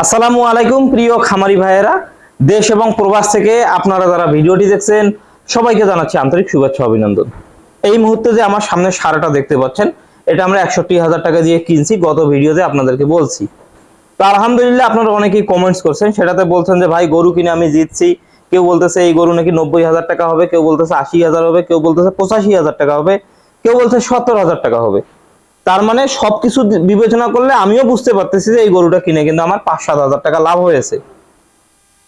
আসসালামু আলাইকুম, প্রিয় খামারি ভাইয়েরা। দেশ এবং প্রবাস থেকে আপনারা যারা ভিডিওটি দেখছেন, সবাইকে জানাচ্ছি আন্তরিক শুভেচ্ছা অভিনন্দন। এই মুহূর্তে যে আমার সামনে সারাটা দেখতে পাচ্ছেন, এটা আমরা একষট্টি হাজার টাকা দিয়ে কিনছি, গত ভিডিওতে আপনাদেরকে বলছি। তো আলহামদুলিল্লাহ আপনারা অনেকেই কমেন্টস করছেন, সেটাতে বলছেন যে, ভাই, গরু কিনে আমি জিতছি। কেউ বলতেছে, এই গরু নাকি নব্বই হাজার টাকা হবে। কেউ বলতেছে, আশি হাজার হবে। কেউ বলতেছে, পঁচাশি হাজার টাকা হবে। কেউ বলছে, সত্তর হাজার টাকা হবে। তার মানে সবকিছু বিবেচনা করলে আমিও বুঝতে পারতেছি যে এই গরুটা কিনে, কিন্তু আমার পাঁচ সাত হাজার টাকা লাভ হয়েছে।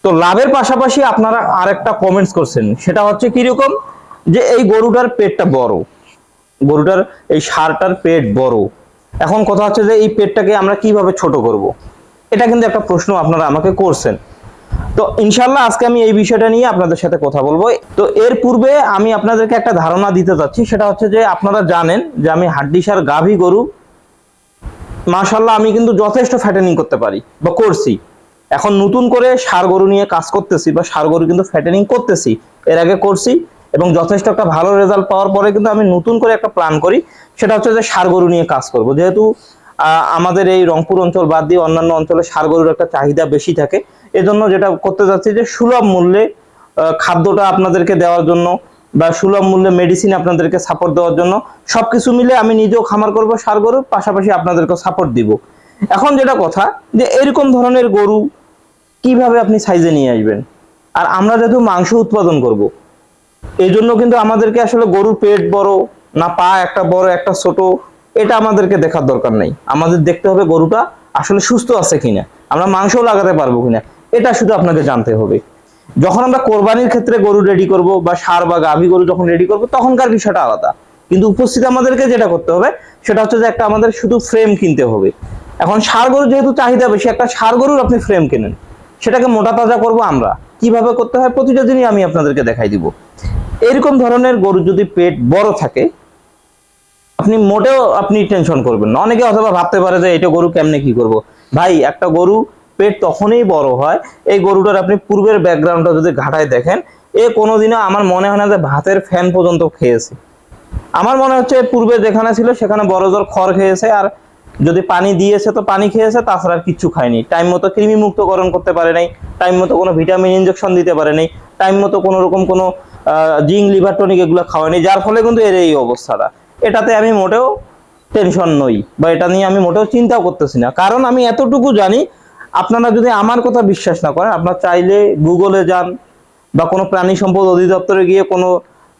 তো লাভের পাশাপাশি আপনারা আরেকটা কমেন্টস করছেন। সেটা হচ্ছে কীরকম? যে এই গরুটার পেটটা বড়। গরুটার এই সারটার পেট বড়। এখন কথা হচ্ছে যে এই পেটটাকে আমরা কীভাবে ছোট করব। এটা কিন্তু একটা প্রশ্ন আপনারা আমাকে করছেন। তো ইনশাল্লাহ আজকে আমি এই বিষয়টা নিয়ে আপনাদের সাথে কথা বলব। তো এর পূর্বে আমি আপনাদেরকে একটা ধারণা দিতে চাচ্ছি সেটা হচ্ছে যে আপনারা জানেন যে আমি হাড্ডিসার গাভী গরু মাশাল্লাহ আমি কিন্তু যথেষ্ট ফ্যাটেনিং করতে পারি বা করছি। এখন নতুন করে সার গরু নিয়ে কাজ করতেছি বা সার গরু কিন্তু ফ্যাটেনিং করতেছি। এর আগে করছি এবং যথেষ্ট একটা ভালো রেজাল্ট পাওয়ার পরে কিন্তু আমি নতুন করে একটা প্ল্যান করি, সেটা হচ্ছে যে সার গরু নিয়ে কাজ করব। যেহেতু আমাদের এই রংপুর অঞ্চল বাদ দিয়ে অন্যান্য অঞ্চলে সার গরুর একটা চাহিদা বেশি থাকে। এজন্য যেটা করতে যাচ্ছি যে সুলভ মূল্যে খাদ্যটা আপনাদেরকে দেওয়ার জন্য বা সুলভ মূল্যে মেডিসিন আপনাদেরকে সাপোর্ট দেওয়ার জন্য সবকিছু মিলে আমি নিজেও খামার করব সার গরুর পাশাপাশি আপনাদেরকে সাপোর্ট দিব। এখন যেটা কথা যে এরকম ধরনের গরু কীভাবে আপনি সাইজে নিয়ে আসবেন? আর আমরা যেহেতু মাংস উৎপাদন করব এই জন্য কিন্তু আমাদেরকে আসলে গরুর পেট বড় না পা একটা বড়, একটা ছোট এটা আমাদেরকে দেখার দরকার নেই। আমাদের দেখতে হবে গরুটা আসলে সুস্থ আছে কিনা, আমরা মাংসও লাগাতে পারব কিনা, এটা শুধু আপনাকে জানতে হবে। যখন আমরা কোরবানির ক্ষেত্রে গরু রেডি করব বা সার বা গাভী গরু যখন রেডি করব, তখনকার বিষয়টা আলাদা। কিন্তু উপস্থিত আমাদেরকে যেটা করতে হবে, সেটা হচ্ছে যে একটা আমাদের শুধু ফ্রেম কিনতে হবে। এখন সার গরু যেহেতু চাহিদা বেশি, একটা সার গরুর আপনি ফ্রেম কেনেন। সেটাকে মোটা তাজা করব আমরা। কীভাবে করতে হয়, প্রতিটা দিনই আমি আপনাদেরকে দেখাই দিব। এরকম ধরনের গরু যদি পেট বড় থাকে আপনি মোটেও আপনি টেনশন করবেন না। অনেকে অথবা ভাবতে পারে যে, এটা গরু কেমনে কি করব? ভাই, একটা গরু পেট তখনই বড় হয়, এই গরুটার আপনি পূর্বের ব্যাকগ্রাউন্ডটা যদি ঘাটায় দেখেন, এ কোনোদিনও আমার মনে হয় না যে ভাতের ফ্যান পর্যন্ত খেয়েছে। আমার মনে হচ্ছে পূর্বে যেখানে ছিল, সেখানে বড় জোর খড় খেয়েছে আর যদি পানি দিয়েছে তো পানি খেয়েছে, তাছাড়া আর কিচ্ছু খায়নি। টাইম মতো কৃমি মুক্তকরণ করতে পারে নাই টাইম মতো কোনো ভিটামিন ইনজেকশন দিতে পারে নাই টাইম মতো কোনো রকম কোনো জিঙ্ক লিভার টনিক এগুলো খাওয়ায়নি, যার ফলে কিন্তু এর এই অবস্থাটা। এটাতে আমি মোটেও টেনশন নই বা এটা নিয়ে আমি মোটেও চিন্তাও করতেছি না। কারণ আমি এতটুকু জানি আপনারা যদি আমার কথা বিশ্বাস না করেন আপনারা চাইলে গুগলে যান বা কোনো প্রাণী সম্পদ অধিদপ্তরে গিয়ে কোনো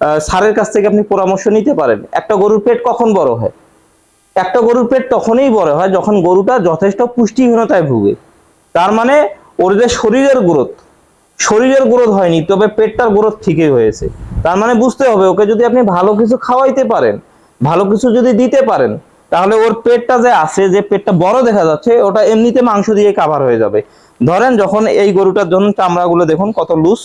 আহ, স্যারের কাছ থেকে আপনি পরামর্শ নিতে পারেন। একটা গরুর পেট কখন বড় হয়? একটা গরুর পেট তখনই বড় হয় যখন গরুটা যথেষ্ট পুষ্টিহীনতায় ভুগে। তার মানে ওর যে শরীরের গ্রোথ শরীরের গ্রোথ হয়নি তবে পেটটার গ্রোথ ঠিকই হয়েছে। তার মানে বুঝতে হবে ওকে যদি আপনি ভালো কিছু খাওয়াইতে পারেন ভালো কিছু যদি দিতে পারেন, তাহলে ওর পেটটা যে আছে, যে পেটটা বড় দেখা যাচ্ছে, ওটা এমনিতে মাংস দিয়ে কাভার হয়ে যাবে। ধরেন যখন এই গরুটার জন্য চামড়াগুলো দেখুন, কত লুজ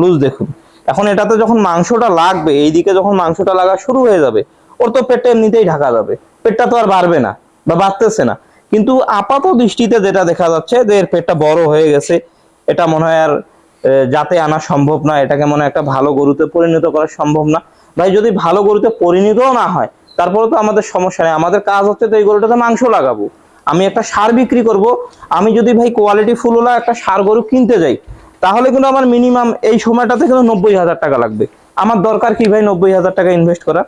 লুজ দেখুন। এখন এটাতে যখন মাংসটা লাগবে, এইদিকে যখন মাংসটা লাগা শুরু হয়ে যাবে, ওর তো পেটটা এমনিতেই ঢাকা যাবে। পেটটা তো আর বাড়বে না বা বাড়তেছে না। কিন্তু আপাত দৃষ্টিতে যেটা দেখা যাচ্ছে, যে এর পেটটা বড় হয়ে গেছে, এটা মনে হয় আর যাতে আনা সম্ভব না, এটাকে মনে একটা ভালো গরুতে পরিণত করা সম্ভব না। ভাই, যদি ভালো গরুতে পরিণতও না হয় তারপরে তো আমাদের সমস্যা নেই। আমাদের কাজ হচ্ছে তো এই গরুটাতে মাংস লাগাবো। আমি একটা সার বিক্রি করব। আমি যদি ভাই কোয়ালিটি ফুলওয়ালা একটা সার গরু কিনতে যাই, তাহলে কিন্তু আমার মিনিমাম এই সময়টাতে কিন্তু নব্বই হাজার টাকা লাগবে। আমার দরকার কি ভাই নব্বই হাজার টাকা ইনভেস্ট করা?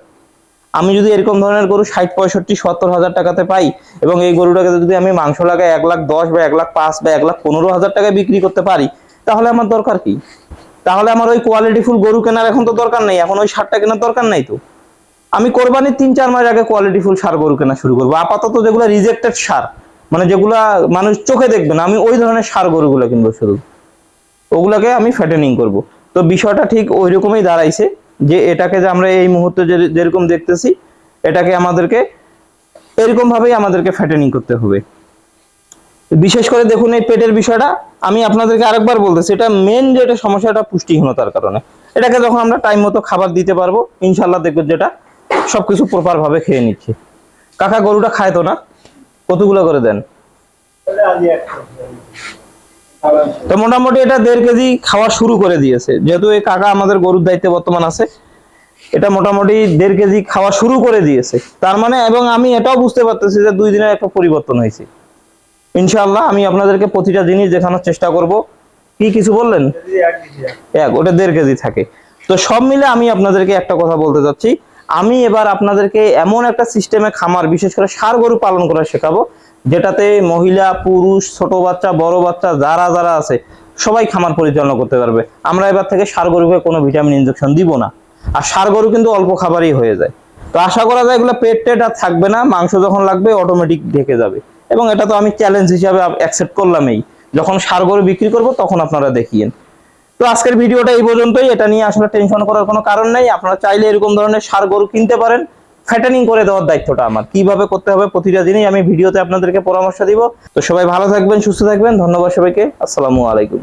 আমি যদি এরকম ধরনের গরু ষাট, পঁয়ষট্টি, সত্তর হাজার টাকাতে পাই এবং এই গরুটাকে যদি আমি মাংস লাগাই এক লাখ দশ বা এক লাখ পাঁচ বা এক লাখ পনেরো হাজার টাকায় বিক্রি করতে পারি, তাহলে আমার দরকার কি? তাহলে আমার ওই কোয়ালিটি ফুল গরু কেনার এখন তো দরকার নেই, এখন ওই সারটা কেনার দরকার নাই তো। আমি কোরবানির তিন চার মাস আগে কোয়ালিটি ফুল সার গরু কেনা শুরু করব। আপাতত যেগুলো রিজেক্টেড সার মানে যেগুলা মানুষ চোখে দেখবে না, আমি ওই ধরনের সার গরুগুলো কিনবো শুধু ওগুলাকে আমি ফ্যাটেনিং করব। তো বিষয়টা ঠিক ওই রকমই দাঁড়াইছে যে এটাকে যে আমরা এই মুহূর্তে যেরকম দেখতেছি, এটাকে আমাদেরকে এরকম ভাবেই আমাদেরকে ফ্যাটেনিং করতে হবে। বিশেষ করে দেখুন এই পেটের বিষয়টা, আমি আপনাদেরকে আরেকবার বলতেছি এটা মেন যেটা সমস্যাটা পুষ্টিহীনতার কারণে। এটাকে যখন আমরা টাইম মতো খাবার দিতে পারব ইনশাল্লাহ দেখবেন যেটা সবকিছু প্রপার ভাবে খেয়ে নিচ্ছে। কাকা, গরুটা খায় তো না? কতগুলো করে দেন? তো মোটামুটি এটা দেড় কেজি খাওয়া শুরু করে দিয়েছে। যেহেতু এই কাকা আমাদের গরুর দায়িত্বে বর্তমান আছে, এটা মোটামুটি দেড় কেজি খাওয়া শুরু করে দিয়েছে। তার মানে এবং আমি এটাও বুঝতে পারতেছি যে দুই দিনের একটা পরিবর্তন হয়েছে। ইনশাআল্লাহ আমি আপনাদেরকে প্রতিটা জিনিস দেখানোর চেষ্টা করব। কি কিছু বললেন? এক, ওটা দেড় কেজি থাকে। তো সব মিলে আমি আপনাদেরকে একটা কথা বলতে চাচ্ছি আমি এবার আপনাদেরকে এমন একটা সিস্টেমে খামার, বিশেষ করে ষাড় গরু পালন করা শেখাবো, যেটাতে মহিলা, পুরুষ, ছোট বাচ্চা, বড় বাচ্চা, যারা যারা আছে, সবাই খামার পরিচালনা করতে পারবে। আমরা এবার থেকে ষাড় গরুকে কোনো ভিটামিন ইনজেকশন দিব না। আর সার গরু কিন্তু অল্প খাবারই হয়ে যায়। তো আশা করা যায় এগুলো পেট টেট আর থাকবে না, মাংস যখন লাগবে অটোমেটিক ঢেকে যাবে। এবং এটা তো আমি চ্যালেঞ্জ হিসাবে অ্যাকসেপ্ট করলামই। যখন সার গরু বিক্রি করব, তখন আপনারা দেখিয়েন। তো আজকের ভিডিওটা এই পর্যন্তই। এটা নিয়ে আসলে টেনশন করার কোনো কারণ নেই। আপনারা চাইলে এরকম ধরনের সার গরু কিনতে পারেন। ফ্যাটানিং করে দেওয়ার দায়িত্বটা আমার। কীভাবে করতে হবে প্রতিটা দিনই আমি ভিডিওতে আপনাদেরকে পরামর্শ দিব। তো সবাই ভালো থাকবেন, সুস্থ থাকবেন। ধন্যবাদ সবাইকে। আসসালামু আলাইকুম।